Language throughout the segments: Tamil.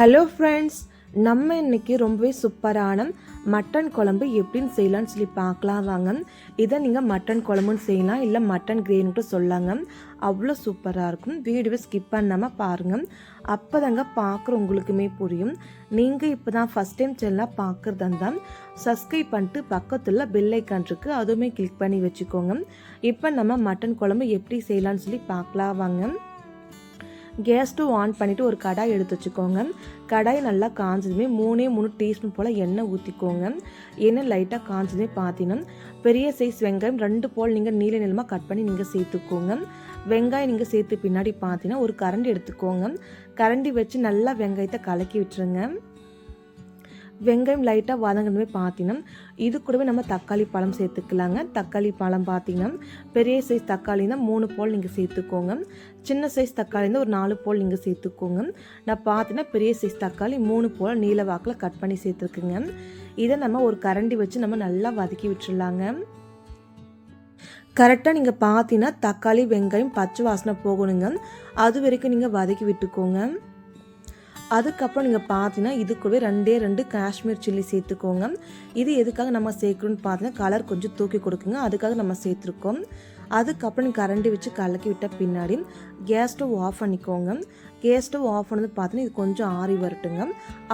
ஹலோ ஃப்ரெண்ட்ஸ் நம்ம இன்னைக்கு ரொம்பவே சூப்பரான மட்டன் குழம்பு எப்படின்னு செய்யலாம்னு சொல்லி பார்க்கலாம் வாங்க. இதை நீங்கள் மட்டன் குழம்புன்னு செய்யலாம் இல்லை மட்டன் கிரேவின்னு சொல்லாங்க அவ்வளோ சூப்பராக இருக்கும். வீடியோவை ஸ்கிப் பண்ணாமல் பாருங்கள் அப்போ தாங்க பார்க்குற உங்களுக்குமே புரியும். நீங்கள் இப்போ தான் ஃபஸ்ட் டைம் சேனலாக பார்க்குறதா இருந்தால் சப்ஸ்கிரைப் பண்ணிட்டு பக்கத்தில் பெல் ஐக்கான் இருக்குது அதுவுமே கிளிக் பண்ணி வச்சுக்கோங்க. இப்போ நம்ம மட்டன் குழம்பு எப்படி செய்யலாம்னு சொல்லி பார்க்கலாம் வாங்க. கேஸ் ஸ்டவ் ஆன் பண்ணிவிட்டு ஒரு கடாய் எடுத்து வச்சுக்கோங்க. கடாய் நல்லா காஞ்சதுமே மூணே மூணு டீஸ்பூன் போல் எண்ணெய் ஊற்றிக்கோங்க எண்ணெய் லைட்டாக காஞ்சதுமே பார்த்தீங்கன்னா பெரிய சைஸ் வெங்காயம் ரெண்டு போல் நீங்கள் நீல நிலமாக கட் பண்ணி நீங்கள் சேர்த்துக்கோங்க. வெங்காயம் நீங்கள் சேர்த்து பின்னாடி பார்த்தீங்கன்னா ஒரு கரண்டி எடுத்துக்கோங்க. கரண்டி வச்சு நல்லா வெங்காயத்தை கலக்கி விட்டுருங்க. வெங்காயம் லைட்டாக வதங்கணுமே பார்த்தீங்கன்னா இது கூடவே நம்ம தக்காளி பழம் சேர்த்துக்கலாங்க. தக்காளி பழம் பார்த்தீங்கன்னா பெரிய சைஸ் தக்காளி தான் மூணு போல் நீங்கள் சேர்த்துக்கோங்க. சின்ன சைஸ் தக்காளி தான் ஒரு நாலு போல் நீங்கள் சேர்த்துக்கோங்க. நான் பார்த்தீங்கன்னா பெரிய சைஸ் தக்காளி மூணு போல் நீல வாக்கில் கட் பண்ணி சேர்த்துருக்குங்க. இதை நம்ம ஒரு கரண்டி வச்சு நம்ம நல்லா வதக்கி விட்டுடலாங்க கரெக்டாக நீங்கள் பார்த்தீங்கன்னா தக்காளி வெங்காயம் பச்சை வாசனை போகணுங்க. அது வரைக்கும் நீங்கள் வதக்கி விட்டுக்கோங்க. அதுக்கப்புறம் நீங்கள் பார்த்தீங்கன்னா இது கூடவே ரெண்டே ரெண்டு காஷ்மீர் சில்லி சேர்த்துக்கோங்க. இது எதுக்காக நம்ம சேர்க்கணும்னு பார்த்தீங்கன்னா கலர் கொஞ்சம் தூக்கி கொடுக்குங்க. அதுக்காக நம்ம சேர்த்துருக்கோம். அதுக்கப்புறம் நீங்கள் கரண்டி வச்சு கலக்கி விட்ட பின்னாடி கேஸ் ஸ்டவ் ஆஃப் பண்ணிக்கோங்க. கேஸ் ஸ்டவ் ஆஃப் பண்ணது பார்த்தீங்கன்னா இது கொஞ்சம் ஆறி வரட்டுங்க.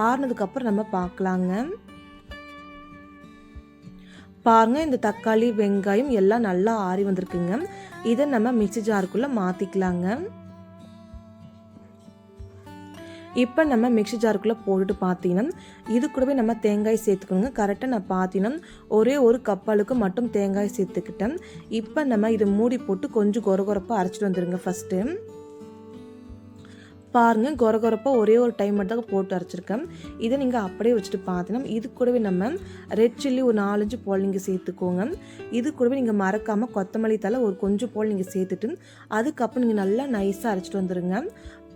ஆறினதுக்கப்புறம் நம்ம பார்க்கலாங்க பாருங்கள் இந்த தக்காளி வெங்காயம் எல்லாம் நல்லா ஆறி வந்திருக்குங்க. இதை நம்ம மிக்சி ஜாருக்குள்ளே மாற்றிக்கலாங்க இப்போ நம்ம மிக்சி ஜாருக்குள்ளே போட்டுட்டு பார்த்தீங்கன்னா இது கூடவே நம்ம தேங்காய் சேர்த்துக்கணுங்க. கரெக்டாக நான் பார்த்தீங்கன்னா ஒரே ஒரு கப்பாலுக்கு மட்டும் தேங்காய் சேர்த்துக்கிட்டேன். இப்போ நம்ம இதை மூடி போட்டு கொஞ்சம் கொரகொரப்பாக அரைச்சிட்டு வந்துடுங்க ஃபஸ்ட்டு பாருங்கள் கொரகொரப்பாக ஒரே ஒரு டைம் மட்டும் தான் போட்டு அரைச்சிருக்கேன். இதை நீங்கள் அப்படியே வச்சுட்டு பார்த்தீங்கன்னா இது கூடவே நம்ம ரெட் சில்லி ஒரு நாலஞ்சு போல் நீங்கள் சேர்த்துக்கோங்க. இது கூடவே நீங்கள் மறக்காமல் கொத்தமல்லி தலை ஒரு கொஞ்சம் போல் நீங்கள் சேர்த்துட்டு அதுக்கப்புறம் நீங்கள் நல்லா நைஸாக அரைச்சிட்டு வந்துடுங்க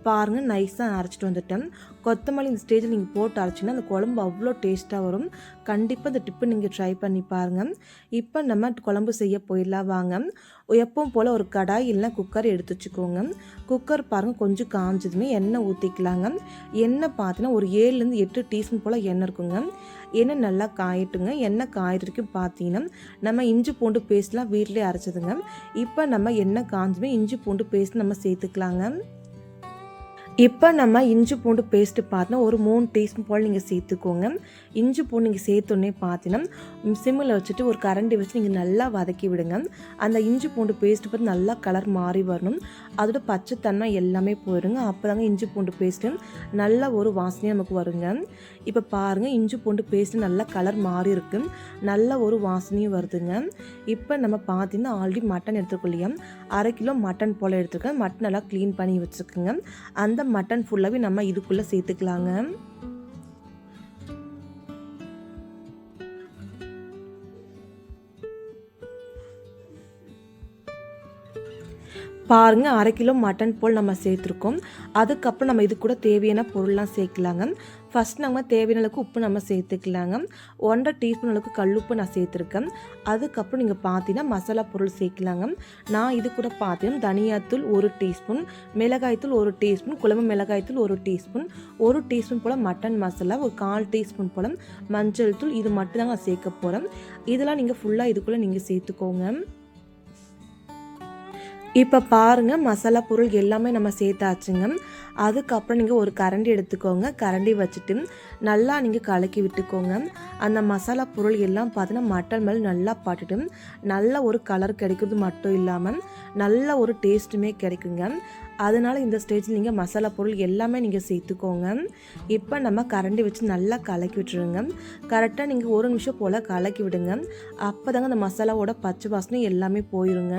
பாருங்கள் நைஸாக அரைச்சிட்டு வந்துட்டேன். கொத்தமல்லி இந்த ஸ்டேஜில் நீங்கள் போட்டு அரைச்சிங்கன்னா அந்த குழம்பு அவ்வளோ டேஸ்ட்டாக வரும். கண்டிப்பாக இந்த டிப்பு நீங்கள் ட்ரை பண்ணி பாருங்கள் இப்போ நம்ம குழம்பு செய்ய போயிடலாம் வாங்க. எப்பவும் போல் ஒரு கடாய் இல்லைனா குக்கர் எடுத்து வச்சுக்கோங்க. குக்கர் பாருங்கள் கொஞ்சம் காஞ்சதுமே எண்ணெய் ஊற்றிக்கலாங்க எண்ணெய் பார்த்தீங்கன்னா ஒரு ஏழுலேருந்து எட்டு டீஸ்பூன் போல் எண்ணெய் இருக்குங்க. எண்ணெய் நல்லா காயிட்டுங்க. எண்ணெய் காயிட்டு பார்த்தீங்கன்னா நம்ம இஞ்சி பூண்டு பேஸ்ட்லாம் வீட்டிலே அரைச்சதுங்க. இப்போ நம்ம எண்ணெய் காஞ்சதுமே இஞ்சி பூண்டு பேஸ்ட் நம்ம சேர்த்துக்கலாங்க. இப்போ நம்ம இஞ்சி பூண்டு பேஸ்ட்டு பார்த்தோன்னா ஒரு மூணு டீஸ்பூன் போல் நீங்கள் சேர்த்துக்கோங்க. இஞ்சி பூண்டு நீங்கள் சேர்த்தோன்னே பார்த்தீங்கன்னா சிம்மில் வச்சுட்டு ஒரு கரண்டி வச்சு நீங்கள் நல்லா வதக்கி விடுங்க. அந்த இஞ்சி பூண்டு பேஸ்ட்டு பார்த்து நல்லா கலர் மாறி வரணும். அதோட பச்சைத்தன்மை எல்லாமே போயிடுங்க அப்போ தாங்க இஞ்சி பூண்டு பேஸ்ட்டு நல்ல ஒரு வாசனையாக நமக்கு வருங்க. இப்போ பாருங்கள் இஞ்சி பூண்டு பேஸ்ட்டு நல்லா கலர் மாறி இருக்கு. நல்ல ஒரு வாசனையும் வருதுங்க. இப்போ நம்ம பார்த்தீங்கன்னா ஆல்ரெடி மட்டன் எடுத்துக்கொள்ளியா அரை கிலோ மட்டன் போல் எடுத்துருக்கேன். மட்டன் நல்லா க்ளீன் பண்ணி வச்சுருக்குங்க அந்த மட்டன் ஃபுல்லாகவே நம்ம இதுக்குள்ளே சேர்த்துக்கலாங்க. பாருங்க அரை கிலோ மட்டன் போல் நம்ம சேர்த்துருக்கோம். அதுக்கப்புறம் நம்ம இது கூட தேவையான பொருள்லாம் சேர்க்கலாங்க. ஃபஸ்ட் நம்ம தேவையான அளவுக்கு உப்பு நம்ம சேர்த்துக்கலாங்க. ஒன்றரை டீஸ்பூன் அளவுக்கு கல்லுப்பு நான் சேர்த்துருக்கேன். அதுக்கப்புறம் நீங்கள் பார்த்தீங்கன்னா மசாலா பொருள் சேர்க்கலாங்க. நான் இது கூட பார்த்தீங்கன்னா தனியாத்தூள் ஒரு டீஸ்பூன் மிளகாய்த்தூள் ஒரு டீஸ்பூன் குழம்பு மிளகாய்த்தூள் ஒரு டீஸ்பூன் ஒரு டீஸ்பூன் போல் மட்டன் மசாலா ஒரு கால் டீஸ்பூன் போல் மஞ்சள் தூள் இது மட்டும் தான் நான் சேர்க்க போகிறேன் இதெல்லாம் நீங்கள் ஃபுல்லாக இதுக்குள்ளே நீங்கள் சேர்த்துக்கோங்க. இப்போ பாருங்கள் மசாலா பொருள் எல்லாமே நம்ம சேர்த்தாச்சுங்க. அதுக்கப்புறம் நீங்கள் ஒரு கரண்டி எடுத்துக்கோங்க. கரண்டி வச்சுட்டு நல்லா நீங்கள் கலக்கி விட்டுக்கோங்க. அந்த மசாலா பொருள் எல்லாம் பார்த்தீங்கன்னா மட்டன் மேலே நல்லா பாட்டுட்டு நல்ல ஒரு கலர் கிடைக்கிறது மட்டும் இல்லாமல் நல்ல ஒரு டேஸ்ட்டுமே கிடைக்குங்க. அதனால் இந்த ஸ்டேஜில் நீங்கள் மசாலா பொருள் எல்லாமே நீங்கள் சேர்த்துக்கோங்க. இப்போ நம்ம கரண்டி வச்சு நல்லா கலக்கி விட்டுருங்க. கரெக்டாக நீங்கள் ஒரு நிமிஷம் போல் கலக்கி விடுங்க. அப்போ தாங்க அந்த மசாலாவோட பச்சை வாசனை எல்லாமே போயிருங்க.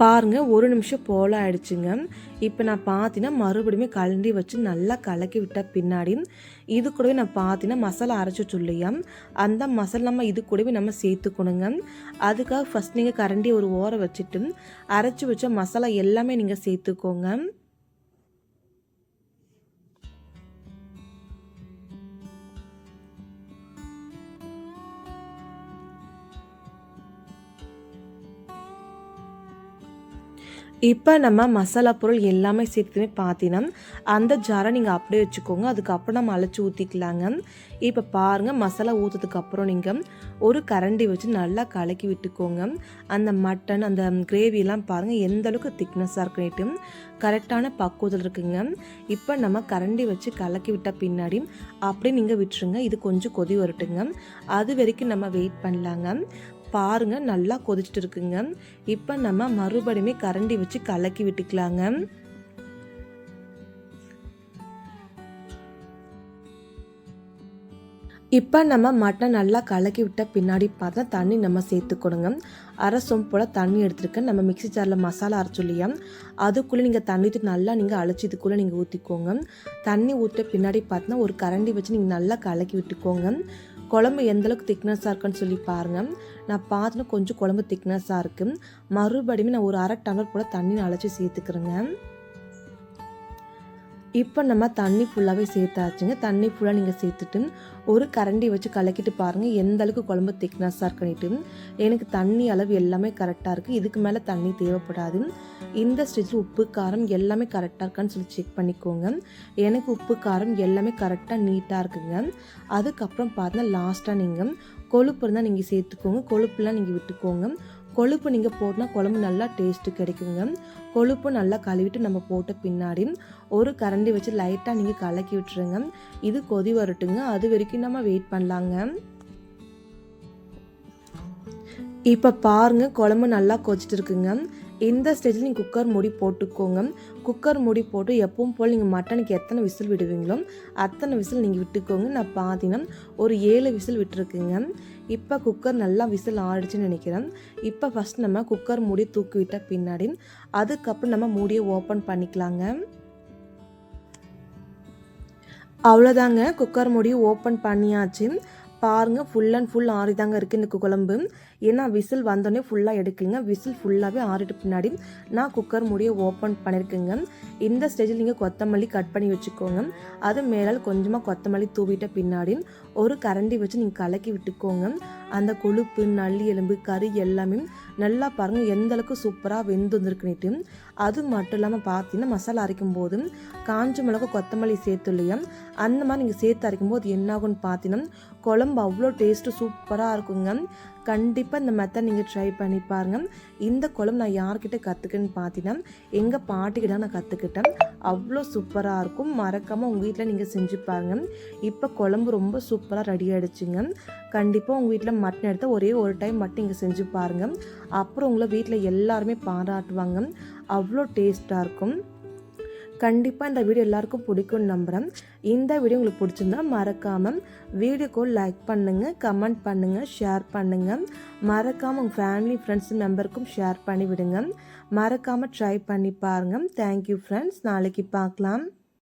பாருங்கள் ஒரு நிமிஷம் போல் ஆயிடுச்சுங்க. இப்போ நான் பார்த்தீங்கன்னா மறுபடியுமே கலண்டி வச்சு நல்லா கலக்கி விட்ட பின்னாடி இது கூடவே நான் பார்த்தீங்கன்னா மசாலா அரைச்சி இல்லையா அந்த மசாலா நம்ம இது கூடவே நம்ம சேர்த்துக்கணுங்க. அதுக்காக ஃபஸ்ட் நீங்கள் கரண்டி ஒரு ஓரம் வச்சுட்டு அரைச்சி வச்ச மசாலா எல்லாமே நீங்கள் சேர்த்துக்கோங்க. இப்போ நம்ம மசாலா பொருள் எல்லாமே சேர்த்துமே பார்த்தீங்கன்னா அந்த ஜாரை நீங்கள் அப்படியே வச்சுக்கோங்க. அதுக்கப்புறம் நம்ம அழைச்சி ஊற்றிக்கலாங்க இப்போ பாருங்கள் மசாலா ஊற்றதுக்கப்புறம் நீங்கள் ஒரு கரண்டி வச்சு நல்லா கலக்கி விட்டுக்கோங்க. அந்த மட்டன் அந்த கிரேவிலாம் பாருங்கள் எந்த அளவுக்கு திக்னஸாக இருக்குன்னுட்டு கரெக்டான பக்குவத்தில் இருக்குங்க. இப்போ நம்ம கரண்டி வச்சு கலக்கி விட்ட பின்னாடி அப்படியே நீங்கள் விட்டுருங்க. இது கொஞ்சம் கொதி வரட்டுங்க. அது வரைக்கும் நம்ம வெயிட் பண்ணலாங்க. பாருங்க நல்லா கொதிச்சுட்டு இருக்குங்க. இப்போ நம்ம மறுபடியுமே கரண்டி வச்சு கலக்கி விட்டுக்கலாங்க. இப்போ நம்ம மட்டன் நல்லா கலக்கி விட்ட பின்னாடி பார்த்தா தண்ணி நம்ம சேர்த்துக்கணுங்க. அரை சொம்பு போல் தண்ணி எடுத்துருக்கேன் நம்ம மிக்ஸி ஜாரில் மசாலா அரைச்சோம் இல்லையா? அதுக்குள்ளே நீங்கள் தண்ணி ஊற்றி நல்லா நீங்கள் அழைச்சி இதுக்குள்ளே நீங்கள் ஊற்றிக்கோங்க தண்ணி ஊற்ற பின்னாடி பார்த்தீங்கன்னா ஒரு கரண்டி வச்சு நீங்கள் நல்லா கலக்கி விட்டுக்கோங்க. குழம்பு எந்தளவுக்கு திக்னஸாக இருக்குன்னு சொல்லி பாருங்கள் நான் பார்த்தோன்னா கொஞ்சம் குழம்பு திக்னஸாக இருக்குது மறுபடியும் நான் ஒரு அரை டம்ளர் போல் தண்ணி அழைச்சி சேர்த்துக்கிறேங்க. இப்போ நம்ம தண்ணி ஃபுல்லாகவே சேர்த்தாச்சுங்க. தண்ணி ஃபுல்லாக நீங்கள் சேர்த்துட்டு ஒரு கரண்டி வச்சு கலக்கிட்டு பாருங்கள் எந்த அளவுக்கு குழம்பு திக்னஸாக இருக்குன்னுட்டு. எனக்கு தண்ணி அளவு எல்லாமே கரெக்டாக இருக்குது இதுக்கு மேலே தண்ணி தேவைப்படாது. இந்த ஸ்டேஜில் உப்பு காரம் எல்லாமே கரெக்டாக இருக்கான்னு சொல்லி செக் பண்ணிக்கோங்க. எனக்கு உப்பு காரம் எல்லாமே கரெக்டாக நீட்டாக இருக்குங்க. அதுக்கப்புறம் பார்த்தீங்கன்னா லாஸ்ட்டாக நீங்கள் கொழுப்பு இருந்தால் நீங்கள் சேர்த்துக்கோங்க. கொழுப்புலாம் நீங்கள் விட்டுக்கோங்க. கொழுப்பு நீங்கள் போட்டால் குழம்பு நல்லா டேஸ்ட்டு கிடைக்குங்க. கொழுப்பு நல்லா கழுவிட்டு நம்ம போட்ட பின்னாடி ஒரு கரண்டி வச்சு லைட்டாக நீங்கள் கலக்கி விட்டுருங்க. இது கொதி வரட்டுங்க. அது வரைக்கும் நம்ம வெயிட் பண்ணலாங்க. இப்போ பாருங்கள் குழம்பு நல்லா கொதிச்சிட்டு இருக்குங்க. இந்த ஸ்டேஜில் நீங்கள் குக்கர் மூடி போட்டுக்கோங்க. குக்கர் மூடி போட்டு எப்பவும் போல் நீங்கள் மட்டனுக்கு எத்தனை விசில் விடுவீங்களோ அத்தனை விசில் நீங்கள் விட்டுக்கோங்க. நான் பார்த்தீங்கன்னா ஒரு ஏழு விசில் விட்டுருக்குங்க. இப்போ குக்கர் நல்லா விசில் ஆடிச்சுன்னு நினைக்கிறேன். இப்போ ஃபஸ்ட் நம்ம குக்கர் மூடி தூக்கி விட்ட பின்னாடி அதுக்கப்புறம் நம்ம மூடியை ஓப்பன் பண்ணிக்கலாங்க. அவ்வளோதாங்க குக்கர் மூடி ஓப்பன் பண்ணியாச்சு. பாருங்கள் ஃபுல் அண்ட் ஃபுல் ஆறி தாங்க இருக்குது இந்த குழம்பு. ஏன்னா விசில் வந்தோடனே ஃபுல்லாக எடுக்குங்க விசில் ஃபுல்லாகவே ஆறிட்டு பின்னாடி நான் குக்கர் மூடியை ஓப்பன் பண்ணியிருக்கேங்க. இந்த ஸ்டேஜில் நீங்கள் கொத்தமல்லி கட் பண்ணி வச்சுக்கோங்க. அது மேலால் கொஞ்சமாக கொத்தமல்லி தூவிட்ட பின்னாடி ஒரு கரண்டி வச்சு நீங்கள் கலக்கி விட்டுக்கோங்க. அந்த கொழுப்பு நல்லி எலும்பு கறி எல்லாமே நல்லா பாருங்கள் எந்தளவுக்கு சூப்பராக வெந்து வந்துருக்குன்னுட்டு. அது மட்டும் இல்லாமல் பார்த்தீங்கன்னா மசாலா அரைக்கும் போது காஞ்ச மிளகு கொத்தமல்லி சேர்த்து இல்லையா? அந்த மாதிரி நீங்கள் சேர்த்து அரைக்கும் போது என்னாகும்னு பார்த்தீங்கன்னா குழம்பு அவ்வளோ டேஸ்ட்டு சூப்பராக இருக்குங்க. கண்டிப்பாக இந்த மெத்தட் நீங்கள் ட்ரை பண்ணி பாருங்கள் இந்த குழம்பு நான் யார்கிட்ட கற்றுக்குன்னு பார்த்தீங்கன்னா எங்கள் பாட்டிக்கிட்ட நான் கற்றுக்கிட்டேன் அவ்வளோ சூப்பராக இருக்கும். மறக்காமல் உங்கள் வீட்டில் நீங்கள் செஞ்சு பாருங்கள் இப்போ குழம்பு ரொம்ப சூப்பராக ரெடி ஆகிடுச்சிங்க கண்டிப்பாக உங்கள் வீட்டில் மட்டன் எடுத்து ஒரே ஒரு டைம் மட்டும் இங்கே செஞ்சு பாருங்கள் அப்புறம் உங்களை வீட்டில் எல்லாருமே பாராட்டுவாங்க. அவ்வளோ டேஸ்ட்டாக இருக்கும். கண்டிப்பாக இந்த வீடியோ எல்லாருக்கும் பிடிக்கும்னு நம்புகிறேன் இந்த வீடியோ உங்களுக்கு பிடிச்சிருந்தா மறக்காமல் வீடியோக்கு லைக் பண்ணுங்கள் கமெண்ட் பண்ணுங்கள் ஷேர் பண்ணுங்கள் மறக்காமல் உங்கள் ஃபேமிலி ஃப்ரெண்ட்ஸ் மெம்பருக்கும் ஷேர் பண்ணி விடுங்க மறக்காமல் ட்ரை பண்ணி பாருங்கள் தேங்க்யூ ஃப்ரெண்ட்ஸ் நாளைக்கு பார்க்கலாம்.